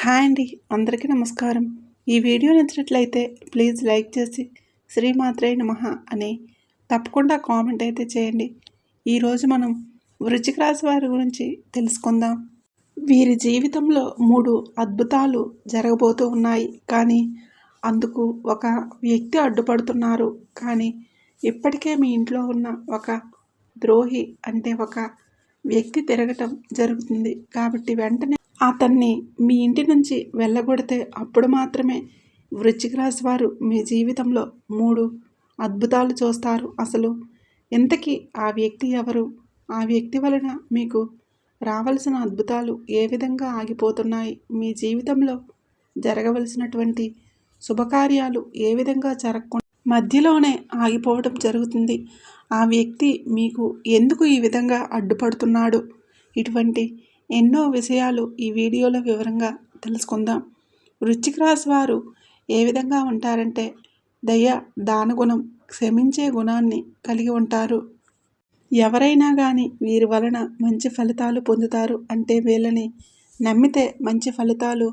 Hi అండి అందరికీ నమస్కారం. ఈ వీడియో నచ్చినట్లయితే ప్లీజ్ లైక్ చేసి శ్రీమాత్రే నమః అని తప్పకుండా కామెంట్ అయితే చేయండి. ఈరోజు మనం వృశ్చిక రాశి వారి గురించి తెలుసుకుందాం. వీరి జీవితంలో మూడు అద్భుతాలు జరగబోతూ ఉన్నాయి. కానీ అందుకు ఒక వ్యక్తి అడ్డుపడుతున్నారు. కానీ ఇప్పటికే మీ ఇంట్లో ఉన్న ఒక ద్రోహి అంటే ఒక వ్యక్తి తిరగటం జరుగుతుంది. కాబట్టి వెంటనే అతన్ని మీ ఇంటి నుంచి వెళ్ళగొడితే అప్పుడు మాత్రమే వృశ్చిక రాశి వారు మీ జీవితంలో మూడు అద్భుతాలు చూస్తారు. అసలు ఇంతకీ ఆ వ్యక్తి ఎవరు? ఆ వ్యక్తి వలన మీకు రావలసిన అద్భుతాలు ఏ విధంగా ఆగిపోతున్నాయి? మీ జీవితంలో జరగవలసినటువంటి శుభకార్యాలు ఏ విధంగా జరగకుండా మధ్యలోనే ఆగిపోవడం జరుగుతుంది. ఆ వ్యక్తి మీకు ఎందుకు ఈ విధంగా అడ్డుపడుతున్నాడు? ఇటువంటి ఎన్నో విషయాలు ఈ వీడియోలో వివరంగా తెలుసుకుందాం. వృశ్చిక రాశి వారు ఏ విధంగా ఉంటారంటే దయ దానగుణం క్షమించే గుణాన్ని కలిగి ఉంటారు. ఎవరైనా కానీ వీరి వలన మంచి ఫలితాలు పొందుతారు అంటే వీళ్ళని నమ్మితే మంచి ఫలితాలు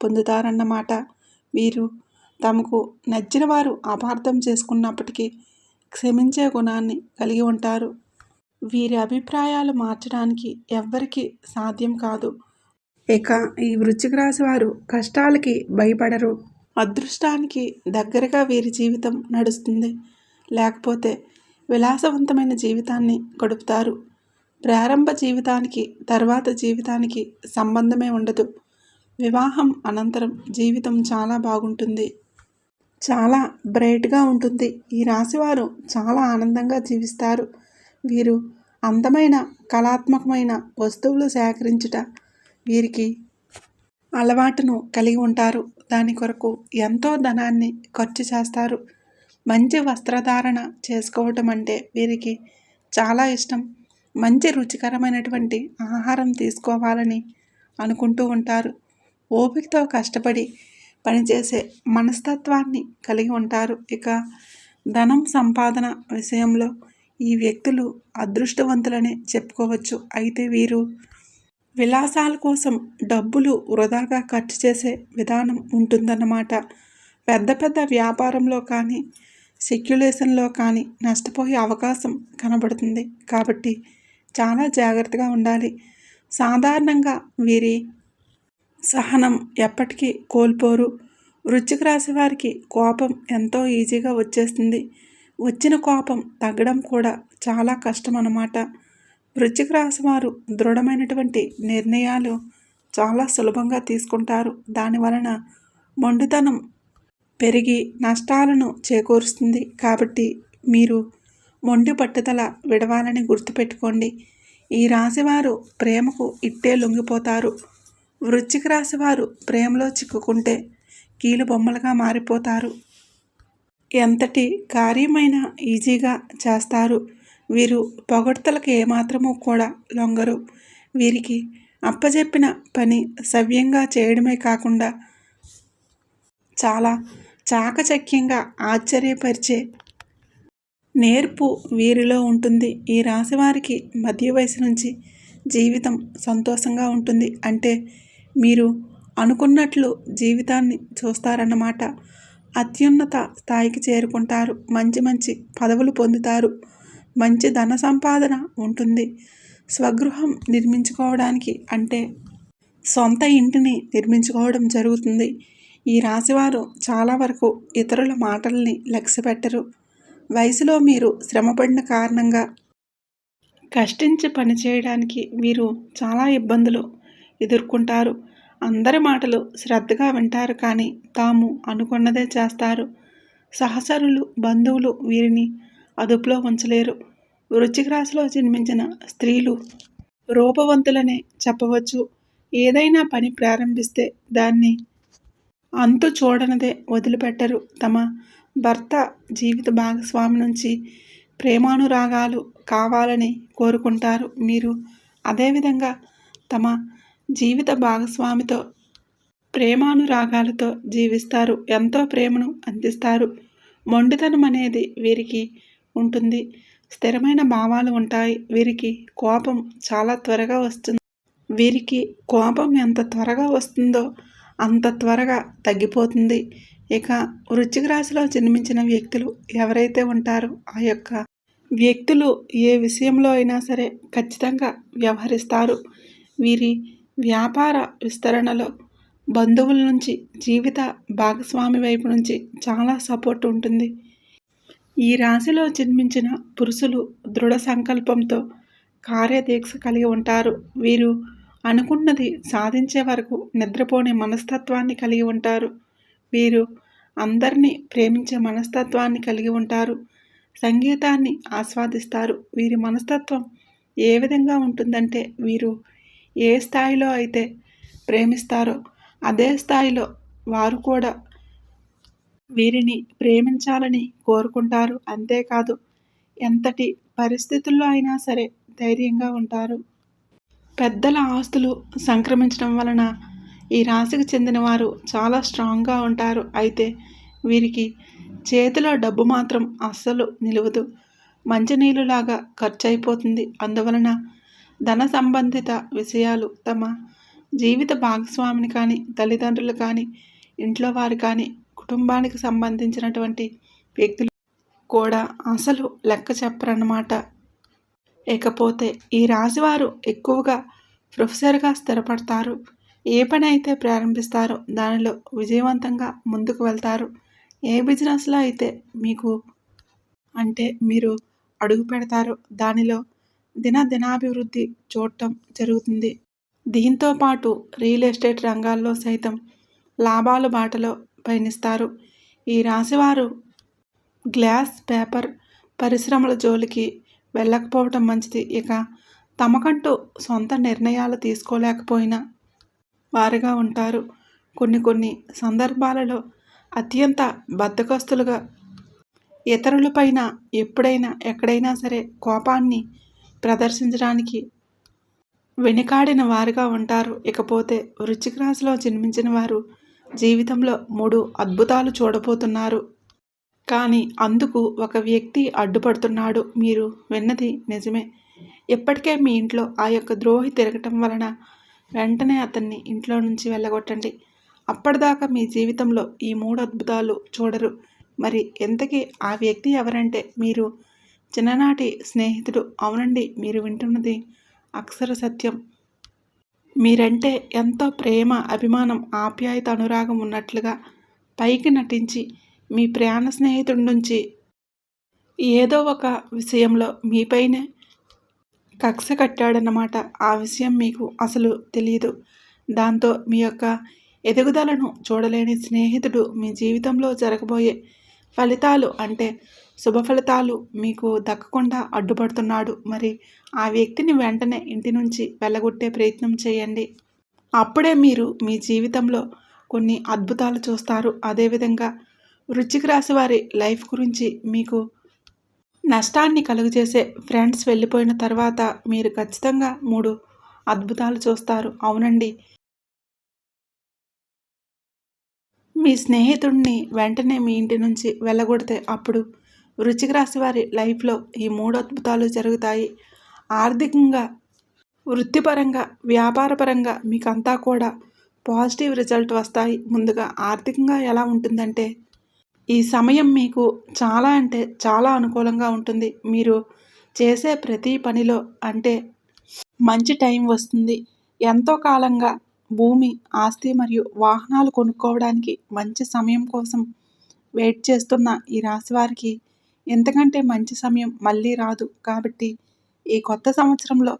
పొందుతారన్నమాట. వీరు తమకు నచ్చిన వారు అపార్థం చేసుకున్నప్పటికీ క్షమించే గుణాన్ని కలిగి ఉంటారు. వీరి అభిప్రాయాలు మార్చడానికి ఎవ్వరికీ సాధ్యం కాదు. ఇక ఈ వృశ్చిక రాశి వారు కష్టాలకి భయపడరు. అదృష్టానికి దగ్గరగా వీరి జీవితం నడుస్తుంది. లేకపోతే విలాసవంతమైన జీవితాన్ని గడుపుతారు. ప్రారంభ జీవితానికి తర్వాత జీవితానికి సంబంధమే ఉండదు. వివాహం అనంతరం జీవితం చాలా బాగుంటుంది. చాలా బ్రైట్గా ఉంటుంది. ఈ రాశివారు చాలా ఆనందంగా జీవిస్తారు. వీరు అందమైన కళాత్మకమైన వస్తువులు సేకరించుట వీరికి అలవాటును కలిగి ఉంటారు. దాని కొరకు ఎంతో ధనాన్ని ఖర్చు చేస్తారు. మంచి వస్త్రధారణ చేసుకోవటం అంటే వీరికి చాలా ఇష్టం. మంచి రుచికరమైనటువంటి ఆహారం తీసుకోవాలని అనుకుంటూ ఉంటారు. ఓపికతో కష్టపడి పనిచేసే మనస్తత్వాన్ని కలిగి ఉంటారు. ఇక ధనం సంపాదన విషయంలో ఈ వ్యక్తులు అదృష్టవంతులనే చెప్పుకోవచ్చు. అయితే వీరు విలాసాల కోసం డబ్బులు వృధాగా ఖర్చు చేసే విధానం ఉంటుందన్నమాట. పెద్ద పెద్ద వ్యాపారంలో కానీ సెక్యులేషన్లో కానీ నష్టపోయే అవకాశం కనబడుతుంది. కాబట్టి చాలా జాగ్రత్తగా ఉండాలి. సాధారణంగా వీరి సహనం ఎప్పటికీ కోల్పోరు. వృచ్చిక రాశి వారికి కోపం ఎంతో ఈజీగా వచ్చేస్తుంది. వచ్చిన కోపం తగ్గడం కూడా చాలా కష్టం అన్నమాట వృశ్చిక రాశి వారు దృఢమైనటువంటి నిర్ణయాలు చాలా సులభంగా తీసుకుంటారు. దాని వలన మొండితనం పెరిగి నష్టాలను చేకూరుస్తుంది. కాబట్టి మీరు మొండి పట్టుదల విడవాలని గుర్తుపెట్టుకోండి. ఈ రాశివారు ప్రేమకు ఇట్టే లొంగిపోతారు. వృశ్చిక రాశివారు ప్రేమలో చిక్కుకుంటే కీలు బొమ్మలుగా మారిపోతారు. ఎంతటి కార్యమైన ఈజీగా చేస్తారు. వీరు పొగడ్తలకు ఏమాత్రమూ కూడా లొంగరు. వీరికి అప్పజెప్పిన పని సవ్యంగా చేయడమే కాకుండా చాలా చాకచక్యంగా ఆశ్చర్యపరిచే నేర్పు వీరిలో ఉంటుంది. ఈ రాశివారికి మధ్య వయసు నుంచి జీవితం సంతోషంగా ఉంటుంది. అంటే మీరు అనుకున్నట్లు జీవితాన్ని చూస్తారన్నమాట. అత్యున్నత స్థాయికి చేరుకుంటారు. మంచి మంచి పదవులు పొందుతారు. మంచి ధన సంపాదన ఉంటుంది. స్వగృహం నిర్మించుకోవడానికి అంటే సొంత ఇంటిని నిర్మించుకోవడం జరుగుతుంది. ఈ రాశివారు చాలా వరకు ఇతరుల మాటల్ని లక్ష్యపెట్టరు. వయసులో మీరు శ్రమపడిన కారణంగా కష్టించి పనిచేయడానికి వీరు చాలా ఇబ్బందులు ఎదుర్కొంటారు. అందరి మాటలు శ్రద్ధగా వింటారు కానీ తాము అనుకున్నదే చేస్తారు. సహచరులు బంధువులు వీరిని అదుపులో ఉంచలేరు. వృశ్చిక రాశిలో జన్మించిన స్త్రీలు రూపవంతులనే చెప్పవచ్చు. ఏదైనా పని ప్రారంభిస్తే దాన్ని అంతు చూడనదే వదిలిపెట్టరు. తమ భర్త జీవిత భాగస్వామి నుంచి ప్రేమానురాగాలు కావాలని కోరుకుంటారు. మీరు అదేవిధంగా తమ జీవిత భాగస్వామితో ప్రేమానురాగాలతో జీవిస్తారు. ఎంతో ప్రేమను అందిస్తారు. మొండితనం అనేది వీరికి ఉంటుంది. స్థిరమైన భావాలు ఉంటాయి. వీరికి కోపం చాలా త్వరగా వస్తుంది. వీరికి కోపం ఎంత త్వరగా వస్తుందో అంత త్వరగా తగ్గిపోతుంది. ఇక వృశ్చిక రాశిలో జన్మించిన వ్యక్తులు ఎవరైతే ఉంటారో ఆ యొక్క వ్యక్తులు ఏ విషయంలో అయినా సరే ఖచ్చితంగా వ్యవహరిస్తారు. వీరి వ్యాపార విస్తరణలో బంధువుల నుంచి జీవిత భాగస్వామి వైపు నుంచి చాలా సపోర్ట్ ఉంటుంది. ఈ రాశిలో జన్మించిన పురుషులు దృఢ సంకల్పంతో కార్యదీక్ష కలిగి ఉంటారు. వీరు అనుకున్నది సాధించే వరకు నిద్రపోని మనస్తత్వాన్ని కలిగి ఉంటారు. వీరు అందరినీ ప్రేమించే మనస్తత్వాన్ని కలిగి ఉంటారు. సంగీతాన్ని ఆస్వాదిస్తారు. వీరి మనస్తత్వం ఏ విధంగా ఉంటుందంటే వీరు ఏ స్థాయిలో అయితే ప్రేమిస్తారో అదే స్థాయిలో వారు కూడా వీరిని ప్రేమించాలని కోరుకుంటారు. అంతేకాదు ఎంతటి పరిస్థితుల్లో అయినా సరే ధైర్యంగా ఉంటారు. పెద్దల ఆస్తులు సంక్రమించడం వలన ఈ రాశికి చెందిన వారు చాలా స్ట్రాంగ్గా ఉంటారు. అయితే వీరికి చేతిలో డబ్బు మాత్రం అస్సలు నిలవదు. మంచినీళ్ళులాగా ఖర్చు అయిపోతుంది. అందువలన ధన సంబంధిత విషయాలు తమ జీవిత భాగస్వామిని కానీ తల్లిదండ్రులు కానీ ఇంట్లో వారు కానీ కుటుంబానికి సంబంధించినటువంటి వ్యక్తులు కూడా అసలు లెక్క చెప్పరన్నమాట. ఇకపోతే ఈ రాశివారు ఎక్కువగా ప్రొఫెసర్గా స్థిరపడతారు. ఏ పని అయితే ప్రారంభిస్తారో దానిలో విజయవంతంగా ముందుకు వెళ్తారు. ఏ బిజినెస్లో అయితే మీకు అంటే మీరు అడుగు పెడతారో దానిలో దిన దినాభివృద్ధి చూడటం జరుగుతుంది. దీంతో పాటు రియల్ ఎస్టేట్ రంగాల్లో సైతం లాభాలు బాటలో పయనిస్తారు. ఈ రాశివారు గ్లాస్ పేపర్ పరిశ్రమల జోలికి వెళ్ళకపోవటం మంచిది. ఇక తమకంటూ సొంత నిర్ణయాలు తీసుకోలేకపోయినా వారుగా ఉంటారు. కొన్ని కొన్ని సందర్భాలలో అత్యంత బద్దకస్తులుగా ఇతరులపైన ఎప్పుడైనా ఎక్కడైనా సరే కోపాన్ని ప్రదర్శించడానికి వెనుకాడిన వారుగా ఉంటారు. ఇకపోతే వృశ్చిక రాశిలో జన్మించిన వారు జీవితంలో మూడు అద్భుతాలు చూడబోతున్నారు. కానీ అందుకు ఒక వ్యక్తి అడ్డుపడుతున్నాడు. మీరు విన్నది నిజమే. ఇప్పటికే మీ ఇంట్లో ఆ యొక్క ద్రోహి తిరగటం వలన వెంటనే అతన్ని ఇంట్లో నుంచి వెళ్ళగొట్టండి. అప్పటిదాకా మీ జీవితంలో ఈ మూడు అద్భుతాలు చూడరు. మరి ఎంతకీ ఆ వ్యక్తి ఎవరంటే మీరు? చిన్ననాటి స్నేహితుడు అవునండి మీరు వింటున్నది అక్షర సత్యం. మీరంటే ఎంతో ప్రేమ అభిమానం ఆప్యాయత అనురాగం ఉన్నట్లుగా పైకి నటించి మీ ప్రాణ స్నేహితుడి నుంచి ఏదో ఒక విషయంలో మీపైనే కక్ష కట్టాడన్నమాట. ఆ విషయం మీకు అసలు తెలియదు దాంతో మీ యొక్క ఎదుగుదలను చూడలేని స్నేహితుడు మీ జీవితంలో జరగబోయే ఫలితాలు అంటే శుభ ఫలితాలు మీకు దక్కకుండా అడ్డుపడుతున్నాడు. మరి ఆ వ్యక్తిని వెంటనే ఇంటి నుంచి వెళ్ళగొట్టే ప్రయత్నం చేయండి. అప్పుడే మీరు మీ జీవితంలో కొన్ని అద్భుతాలు చూస్తారు. అదేవిధంగా వృచ్చిక రాశి వారి లైఫ్ గురించి మీకు నష్టాన్ని కలుగజేసే ఫ్రెండ్స్ వెళ్ళిపోయిన తర్వాత మీరు ఖచ్చితంగా మూడు అద్భుతాలు చూస్తారు. అవునండి. మీ స్నేహితుడిని వెంటనే మీ ఇంటి నుంచి వెళ్ళగొడితే అప్పుడు వృచ్చిక రాశి వారి లైఫ్లో ఈ మూడు అద్భుతాలు జరుగుతాయి. ఆర్థికంగా వృత్తిపరంగా వ్యాపారపరంగా మీకంతా కూడా పాజిటివ్ రిజల్ట్ వస్తాయి. ముందుగా ఆర్థికంగా ఎలా ఉంటుందంటే ఈ సమయం మీకు చాలా అంటే చాలా అనుకూలంగా ఉంటుంది. మీరు చేసే ప్రతి పనిలో అంటే మంచి టైం వస్తుంది. ఎంతో కాలంగా భూమి ఆస్తి మరియు వాహనాలు కొనుక్కోవడానికి మంచి సమయం కోసం వెయిట్ చేస్తున్న ఈ రాశి వారికి ఎంతకంటే మంచి సమయం మళ్ళీ రాదు. కాబట్టి ఈ కొత్త సంవత్సరంలో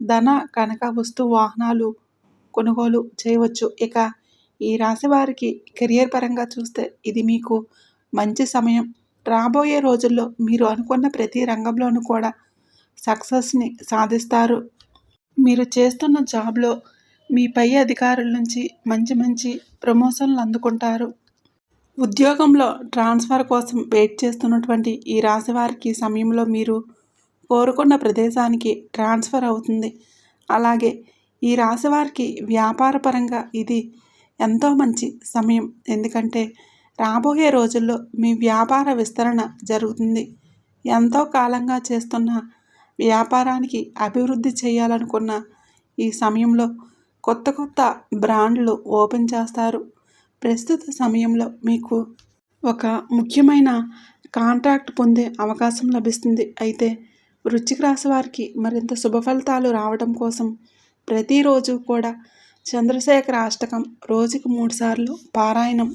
ధన కనక వస్తు వాహనాలు కొనుగోలు చేయవచ్చు. ఇక ఈ రాశి వారికి కెరియర్ పరంగా చూస్తే ఇది మీకు మంచి సమయం. రాబోయే రోజుల్లో మీరు అనుకున్న ప్రతి రంగంలోనూ కూడా సక్సెస్ని సాధిస్తారు. మీరు చేస్తున్న జాబ్లో మీ పై అధికారుల నుంచి మంచి మంచి ప్రమోషన్లు అందుకుంటారు. ఉద్యోగంలో ట్రాన్స్ఫర్ కోసం వెయిట్ చేస్తున్నటువంటి ఈ రాశి వారికి సమయంలో మీరు కోరుకున్న ప్రదేశానికి ట్రాన్స్ఫర్ అవుతుంది. అలాగే ఈ రాశి వారికి వ్యాపారపరంగా ఇది ఎంతో మంచి సమయం. ఎందుకంటే రాబోయే రోజుల్లో మీ వ్యాపార విస్తరణ జరుగుతుంది. ఎంతో కాలంగా చేస్తున్న వ్యాపారానికి అభివృద్ధి చేయాలనుకున్న ఈ సమయంలో కొత్త కొత్త బ్రాండ్లు ఓపెన్ చేస్తారు. ప్రస్తుత సమయంలో మీకు ఒక ముఖ్యమైన కాంట్రాక్ట్ పొందే అవకాశం లభిస్తుంది. అయితే వృశ్చిక రాశి వారికి మరింత శుభ ఫలితాలు రావడం కోసం ప్రతిరోజు కూడా చంద్రశేఖర అష్టకం రోజుకు మూడుసార్లు పారాయణం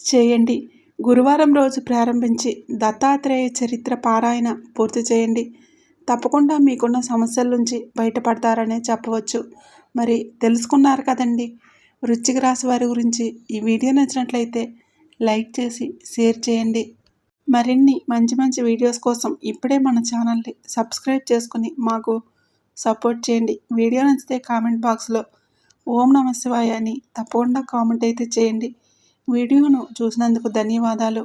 చేయండి. గురువారం రోజు ప్రారంభించి దత్తాత్రేయ చరిత్ర పారాయణ పూర్తి చేయండి. తప్పకుండా మీకున్న సమస్యల నుంచి బయటపడతారనే చెప్పవచ్చు. మరి తెలుసుకున్నారు కదండి. వృశ్చిక రాశి వారి గురించి ఈ వీడియో నచ్చినట్లయితే లైక్ చేసి షేర్ చేయండి. మరిన్ని మంచి మంచి వీడియోస్ కోసం ఇప్పుడే మన ఛానల్ని సబ్స్క్రైబ్ చేసుకుని మాకు సపోర్ట్ చేయండి. వీడియో నచ్చితే కామెంట్ బాక్స్లో ఓం నమ శివాయ అని తప్పకుండా కామెంట్ అయితే చేయండి. వీడియోను చూసినందుకు ధన్యవాదాలు.